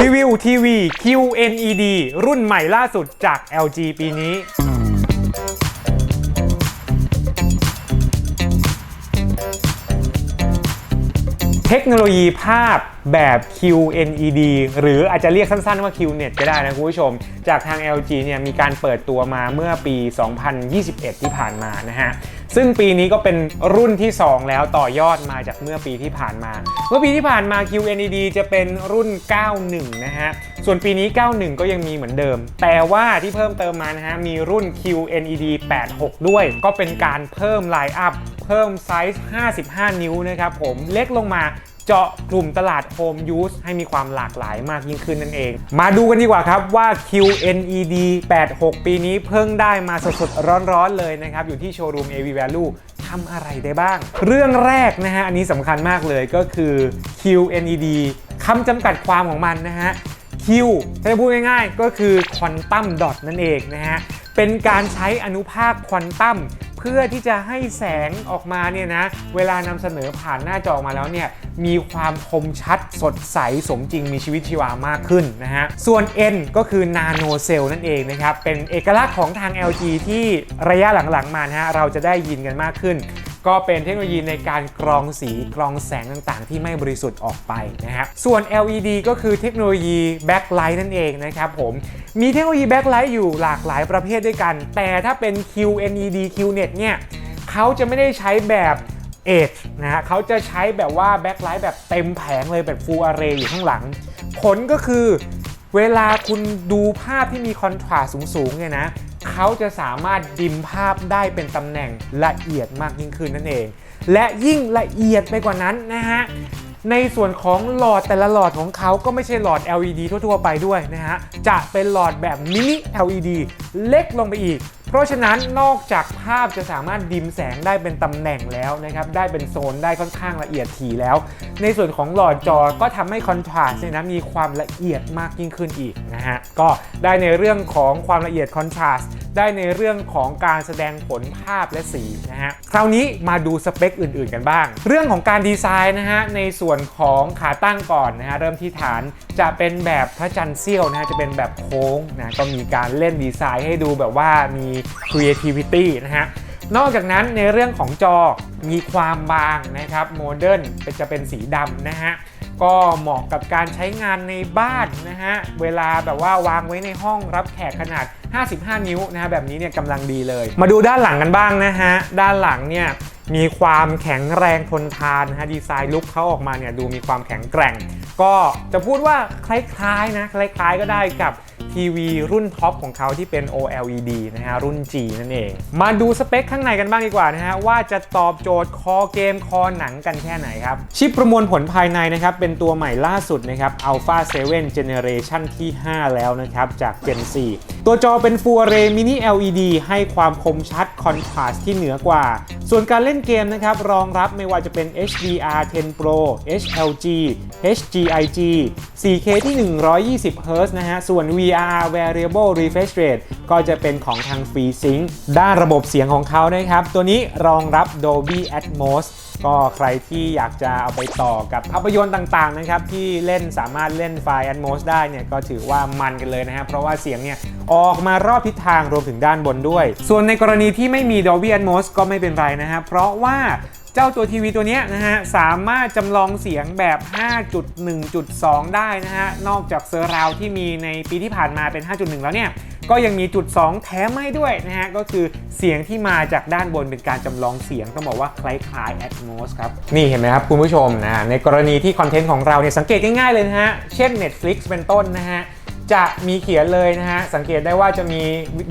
รีวิวทีวี QNED รุ่นใหม่ล่าสุดจาก LG ปีนี้ เทคโนโลยีภาพแบบ QNED หรืออาจจะเรียกสั้นๆว่า QNET ก็ได้นะคุณผู้ชม จากทาง LG เนี่ยมีการเปิดตัวมาเมื่อปี 2021 ที่ผ่านมานะฮะ ซึ่งปีนี้ก็เป็นรุ่นที่ 2 แล้วต่อยอดมาจากเมื่อปีที่ผ่านมา เมื่อปีที่ผ่านมา QNED จะเป็นรุ่น 91 นะฮะ ส่วนปีนี้ 91 ก็ยังมีเหมือนเดิม แต่ว่าที่เพิ่มเติมมานะฮะ มีรุ่น QNED 86 ด้วย ก็เป็นการเพิ่มไลน์อัพ เพิ่มไซส์ 55 นิ้วนะครับผม เล็กลงมา เจาะกลุ่มตลาด Home Use ให้มีความหลากหลายมากยิ่งขึ้นนั่นเอง มาดูกันดีกว่าครับว่า QNED 86 ปีนี้เพิ่งได้มาสดๆ ร้อนๆ เลยนะครับ อยู่ที่โชว์รูม AV Value ทำอะไรได้บ้าง เรื่องแรกนะฮะ อันนี้สำคัญมากเลยก็คือ QNED คำจำกัดความของมันนะฮะ Q ถ้าจะพูดง่ายๆ ก็คือควอนตัมดอทนั่นเองนะฮะ เป็นการใช้อนุภาคควอนตัม พื่อที่จะให้แสงออกมาเนี่ยนะเวลานำเสนอผ่านหน้าจอออกมาแล้วเนี่ยมีความคมชัดสดใสสมจริงมีชีวิตชีวามากขึ้นนะฮะส่วน N ก็คือนาโนเซลล์นั่นเองนะครับเป็นเอกลักษณ์ของทาง LG ที่ระยะหลังๆมานะฮะเราจะได้ยินกันมากขึ้น ก็เป็นเทคโนโลยีในการกรองสีกรองแสงต่างๆ ที่ไม่บริสุทธิ์ออกไปนะครับส่วน LED ก็คือเทคโนโลยีแบ็คไลท์นั่นเองนะครับผมมีเทคโนโลยีแบ็คไลท์อยู่หลากหลายประเภทด้วยกัน แต่ถ้าเป็น QNED QNET เนี่ยเขาจะไม่ได้ใช้แบบ Edge นะฮะเขาจะใช้แบบว่าแบ็คไลท์แบบเต็มแผงเลยแบบ Full Array อยู่ข้างหลัง ผลก็คือเวลาคุณดูภาพที่มีคอนทราสต์สูงๆเนี่ยนะ เขาจะสามารถดิมภาพได้เป็นตำแหน่งละเอียดมากยิ่งขึ้นนั่นเอง และยิ่งละเอียดไปกว่านั้นนะฮะในส่วนของหลอดแต่ละหลอดของเขาก็ไม่ใช่หลอด LED ทั่วๆ ไปด้วยนะฮะ จะเป็นหลอดแบบมินิ LED เล็กลงไปอีก เพราะฉะนั้นนอกจากภาพจะสามารถดิมแสงได้เป็นตำแหน่งแล้วนะครับ ได้เป็นโซนได้ค่อนข้างละเอียดถี่แล้ว ในส่วนของหลอดจอก็ทำให้คอนทราสต์เนี่ยนะมีความละเอียดมากยิ่งขึ้นอีกนะฮะ ก็ได้ในเรื่องของความละเอียดคอนทราสต์ ได้ในเรื่องของการแสดงผลภาพและสีนะฮะคราวนี้มาดูสเปคอื่นๆกันบ้าง เรื่องของการดีไซน์นะฮะในส่วนของขาตั้งก่อนนะฮะเริ่มที่ฐานจะเป็นแบบพระจันทร์เสี้ยวนะฮะจะเป็นแบบโค้งนะก็มีการเล่นดีไซน์ให้ดูแบบว่ามี creativity นะฮะนอกจากนั้นในเรื่องของจอมีความบางนะครับโมเดิร์นจะเป็นสีดำนะฮะ ก็เหมาะกับการใช้งานในบ้านนะฮะ เวลาแบบว่าวางไว้ในห้องรับแขกขนาด 55 นิ้วนะฮะแบบนี้เนี่ยกำลังดีเลย มาดูด้านหลังกันบ้างนะฮะ ด้านหลังเนี่ยมีความแข็งแรงทนทานนะฮะดีไซน์ลุคเขาออกมาเนี่ยดูมีความแข็งแกร่ง ก็จะพูดว่าคล้ายๆนะคล้ายๆก็ได้กับ ทีวีรุ่นท็อปของเขาที่เป็น OLED นะฮะรุ่น G นั่นเอง มาดูสเปคข้างในกันบ้างดีกว่านะฮะว่าจะตอบโจทย์คอเกมคอหนังกันแค่ไหนครับ ชิปประมวลผลภายในนะครับเป็นตัวใหม่ล่าสุดนะครับ Alpha 7 Generation ที่ 5 แล้วนะครับจาก Gen 4 ตัวจอเป็น Full Array Mini LED ให้ความคมชัดคอนทราสต์ที่เหนือกว่า ส่วนการเล่นเกมนะครับ รองรับไม่ว่าจะเป็น HDR 10 Pro HLG HGIG 4K ที่ 120 Hz นะฮะ ส่วน VR Variable Refresh Rate ก็จะเป็นของทาง FreeSync ด้านระบบเสียงของเขานะครับ ตัวนี้รองรับ Dolby Atmos ก็ใครที่อยากจะเอาไปต่อกับภาพยนตร์ต่างๆนะครับที่เล่นสามารถเล่นไฟล์ Atmos ได้เนี่ยก็ถือว่ามันกันเลยนะฮะเพราะว่าเสียงเนี่ยออกมารอบทิศทางรวมถึงด้านบนด้วย ส่วนในกรณีที่ไม่มี Dolby Atmos ก็ไม่เป็นไรนะฮะเพราะว่าเจ้าตัวทีวีตัวนี้นะฮะ สามารถจำลองเสียงแบบ 5.1.2 ได้นะฮะ นอกจากเซอร์ราวที่มีในปีที่ผ่านมาเป็น 5.1 แล้วเนี่ย ก็ยังมีจุด 2 แถมให้ด้วยนะฮะ ก็คือเสียงที่มาจากด้านบนเป็นการจำลองเสียงต้องบอกว่าคล้ายๆ Atmos ครับ นี่เห็นไหมครับคุณผู้ชมนะในกรณีที่คอนเทนต์ของเราเนี่ยสังเกตง่ายๆเลยนะฮะ เช่น Netflix เป็นต้นนะฮะ จะมีเขียนเลยนะฮะ สังเกตได้ว่าจะมี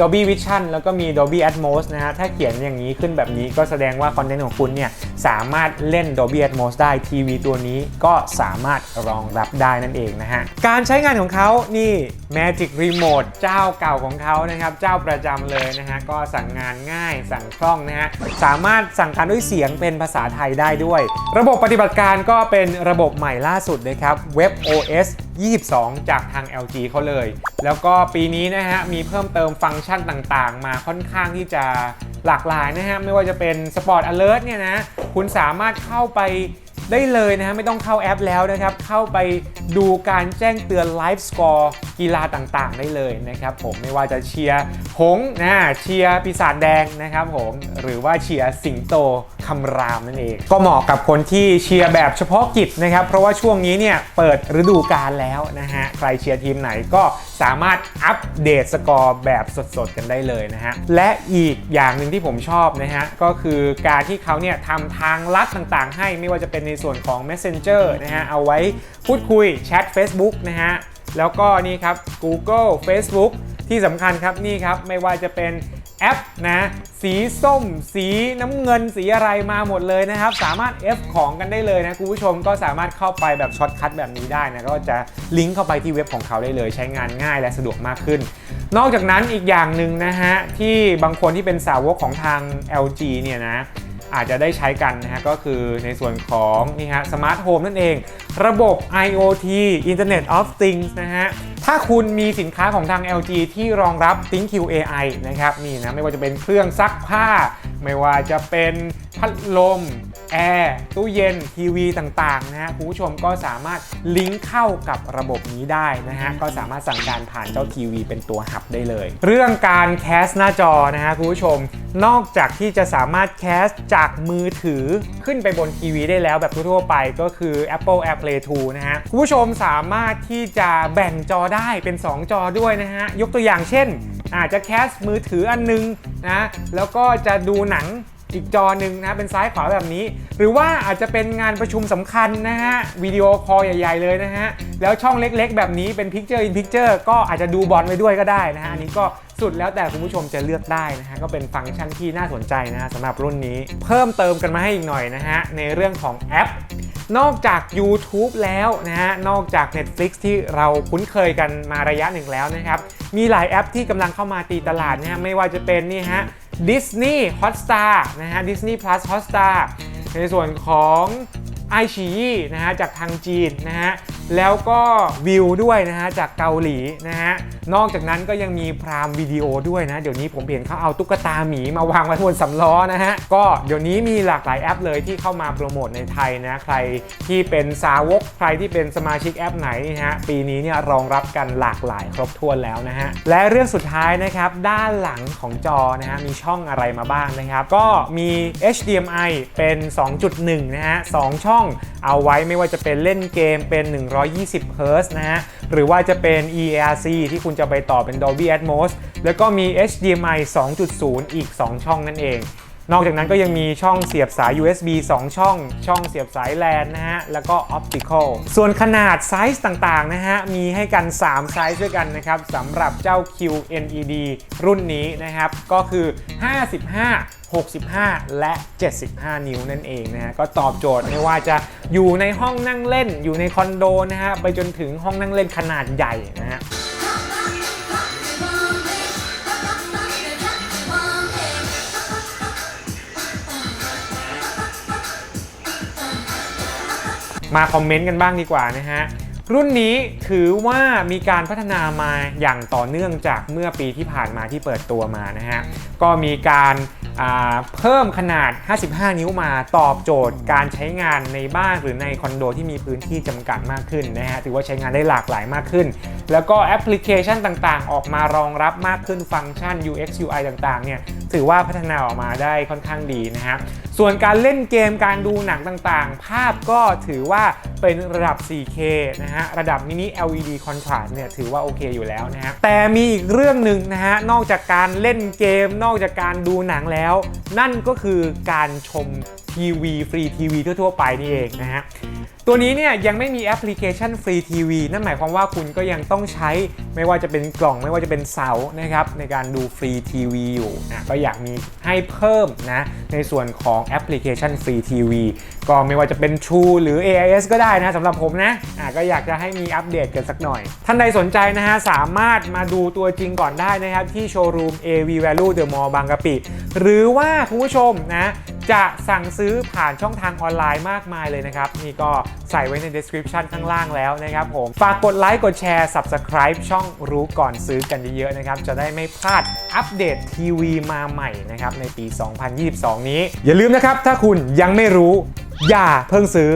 Dolby Vision แล้วก็มี Dolby Atmos นะฮะ ถ้าเขียนอย่างนี้ขึ้นแบบนี้ก็แสดงว่าคอนเทนต์ของคุณเนี่ยสามารถเล่น Dolby Atmos ได้ทีวีตัวนี้ก็สามารถรองรับได้นั่นเองนะฮะ การใช้งานของเขานี่ Magic Remote เจ้าเก่าของเขานะครับ เจ้าประจำเลยนะฮะ ก็สั่งงานง่ายสั่งคล่องนะฮะ สามารถสั่งการด้วยเสียงเป็นภาษาไทยได้ด้วย ระบบปฏิบัติการก็เป็นระบบใหม่ล่าสุดนะครับ Web OS 22 จากทาง LG เขาเลย แล้วก็ปีนี้นะฮะ มีเพิ่มเติมฟังก์ชันต่างๆ มาค่อนข้างที่จะหลากหลายนะฮะ ไม่ว่าจะเป็น Sport Alert เนี่ยนะ คุณสามารถเข้าไปได้เลยนะฮะ ไม่ต้องเข้าแอปแล้วนะครับ เข้าไปดูการแจ้งเตือนไลฟ์สกอร์ กีฬาต่างๆ ได้เลยนะครับผมไม่ว่าจะเชียร์หงนะเชียร์ปีศาจแดงนะครับผมหรือว่าเชียร์สิงโตคำรามนั่นเอง ก็เหมาะกับคนที่เชียร์แบบเฉพาะกิจนะครับ เพราะว่าช่วงนี้เนี่ยเปิดฤดูกาลแล้วนะฮะใครเชียร์ทีมไหนก็สามารถอัปเดตสกอร์แบบสดๆ กันได้เลยนะฮะและอีกอย่างหนึ่งที่ผมชอบนะฮะก็คือการที่เขาเนี่ยทำทางลัดต่างๆ ให้ไม่ว่าจะเป็นในส่วนของ Messenger นะฮะเอาไว้พูดคุยแชท Facebook นะฮะ แล้วก็นี่ครับ Google Facebook ที่สำคัญครับนี่ครับไม่ว่าจะเป็นแอปนะสีส้ม สีน้ำเงินสีอะไรมาหมดเลยนะครับ สามารถ F ของกันได้เลยนะคุณผู้ชมก็สามารถเข้าไปแบบช็อตคัทแบบนี้ได้นะก็จะลิงก์เข้าไปที่เว็บของเขาได้เลย ใช้งานง่ายและสะดวกมากขึ้น นอกจากนั้นอีกอย่างหนึ่งนะฮะ ที่บางคนที่เป็นสาวกของทาง LG เนี่ยนะอาจจะได้ใช้กันนะฮะก็คือในส่วนของนี่ฮะสมาร์ทโฮมนั่นเอง ระบบ IoT Internet of Things นะฮะ ถ้าคุณมีสินค้าของทาง LG ที่รองรับ ThinkQ AI นะครับ นี่นะ ไม่ว่าจะเป็นเครื่องซักผ้า ไม่ว่าจะเป็นพัดลม แอร์ตู้เย็นทีวีต่างๆนะฮะคุณผู้ชมก็สามารถลิงก์เข้ากับระบบนี้ได้นะฮะก็สามารถสั่งการผ่านเจ้าทีวีเป็นตัวหับได้เลย เรื่องการแคสหน้าจอนะฮะคุณผู้ชม นอกจากที่จะสามารถแคสจากมือถือขึ้นไปบนทีวีได้แล้วแบบทั่วๆไปก็คือ Apple AirPlay 2 นะฮะคุณผู้ชมสามารถที่จะแบ่งจอได้เป็น 2 จอด้วยนะฮะยกตัวอย่างเช่นอาจจะแคสมือถืออันนึงนะแล้วก็จะดูหนัง อีกจอหนึ่งนะเป็นซ้ายขวาแบบนี้ หรือว่าอาจจะเป็นงานประชุมสำคัญนะฮะวิดีโอคอลใหญ่ ๆเลยนะฮะแล้วช่องเล็กๆ แบบนี้เป็น Picture in Picture ก็อาจจะดูบอลไปด้วยก็ได้นะฮะอันนี้ก็สุดแล้วแต่คุณผู้ชมจะเลือกได้นะฮะก็เป็นฟังก์ชันที่น่าสนใจนะฮะสำหรับรุ่นนี้ เพิ่มเติมกันมาให้อีกหน่อยนะฮะในเรื่องของแอป นอกจาก YouTube แล้วนะฮะนอกจาก Netflix ที่เราคุ้นเคยกันมาระยะหนึ่งแล้วนะครับมีหลายแอปที่กำลังเข้ามาตีตลาดนะฮะไม่ว่าจะเป็นนี่ฮะ Disney Hotstar นะฮะ Disney Plus Hotstar ในส่วนของไอชีนะฮะจากทางจีนนะฮะ แล้วก็วิวด้วยนะฮะจากเกาหลีนะฮะนอกจากนั้นก็ยังมีพรามวิดีโอด้วยนะ เดี๋ยวนี้ผมเห็นเขาเอาตุ๊กตาหมีมาวางไว้บนสำล้อนะฮะก็เดี๋ยวนี้มีหลากหลายแอปเลยที่เข้ามาโปรโมทในไทยนะใครที่เป็นสาวกใครที่เป็นสมาชิกแอปไหนนะฮะปีนี้เนี่ยรองรับกันหลากหลายครบถ้วนแล้วนะฮะและเรื่องสุดท้ายนะครับด้านหลังของจอนะฮะมีช่องอะไรมาบ้างนะครับ ก็มี HDMI เป็น 2.1 นะฮะ2ช่องเอาไว้ไม่ว่าจะเป็นเล่นเกมเป็น 1 120 Hz นะฮะ หรือว่าจะเป็น EARC ที่คุณจะไปต่อเป็น Dolby Atmos แล้วก็มี HDMI 2.0 อีก 2 ช่องนั่นเอง นอกจากนั้นก็ยังมีช่องเสียบสาย USB 2 ช่อง ช่องเสียบสาย LAN นะฮะ แล้วก็ Optical ส่วนขนาดไซส์ต่างๆนะฮะ มีให้กัน 3 ไซส์ด้วยกันนะครับสำหรับเจ้า QNED รุ่นนี้นะครับ ก็คือ 55 65 และ 75 นิ้วนั่นเองนะฮะก็ตอบโจทย์ไม่ว่าจะอยู่ในห้องนั่งเล่น อยู่ในคอนโดนะฮะไปจนถึงห้องนั่งเล่นขนาดใหญ่นะฮะมาคอมเมนต์กันบ้างดีกว่านะฮะ รุ่นนี้ถือว่ามีการพัฒนามาอย่างต่อเนื่องจากเมื่อปีที่ผ่านมาที่เปิดตัวมานะฮะ ก็มีการาเพิ่มขนาด 55 นิ้วมาตอบโจทย์การใช้งานในบ้านหรือในคอนโดที่มีพื้นที่จำกัดมากขึ้นนะฮะ ถือว่าใช้งานได้หลากหลายมากขึ้น แล้วก็แอปพลิเคชันต่างๆ ออกมารองรับมากขึ้นฟังก์ชัน UX UI ต่างๆ เนี่ย ถือว่าพัฒนาออกมาได้ค่อนข้างดีนะฮะ ส่วนการเล่นเกมการดูหนังต่างๆ ภาพก็ถือว่าเป็นระดับ 4K นะฮะ ระดับมินิ LED contrast เนี่ยถือว่าโอเคอยู่แล้วนะฮะ แต่มีอีกเรื่องหนึ่งนะฮะ นอกจากการเล่นเกม นอกจากการดูหนังแล้ว นั่นก็คือการชม ทีวีฟรีทีวีทั่วๆไปนี่เองนะฮะตัวนี้เนี่ยยังไม่มีแอปพลิเคชันฟรีทีวีนั่นหมายความว่าคุณก็ยังต้องใช้ไม่ว่าจะเป็นกล่องไม่ว่าจะเป็นเสานะครับในการดูฟรีทีวีอยู่นะก็อยากมีให้เพิ่มนะในส่วนของแอปพลิเคชันฟรีทีวีก็ไม่ว่าจะเป็น True หรือ AIS ก็ได้นะสำหรับผมนะอะก็อยากจะให้มีอัปเดตกันสักหน่อย ท่านใดสนใจนะฮะสามารถมาดูตัวจริงก่อนได้นะครับที่โชว์รูม AV Value The Mall บางกะปิ หรือว่าคุณผู้ชมนะจะสั่งซื้อผ่านช่องทางออนไลน์มากมายเลยนะครับ นี่ก็ใส่ไว้ใน description ข้างล่างแล้วนะครับผม ฝากกดไลค์กดแชร์ subscribe ช่องรู้ก่อนซื้อกันเยอะๆนะครับ จะได้ไม่พลาดอัปเดตทีวีมาใหม่นะครับในปี 2022 นี้ อย่าลืมนะครับ ถ้าคุณยังไม่รู้ อย่าเพิ่งซื้อ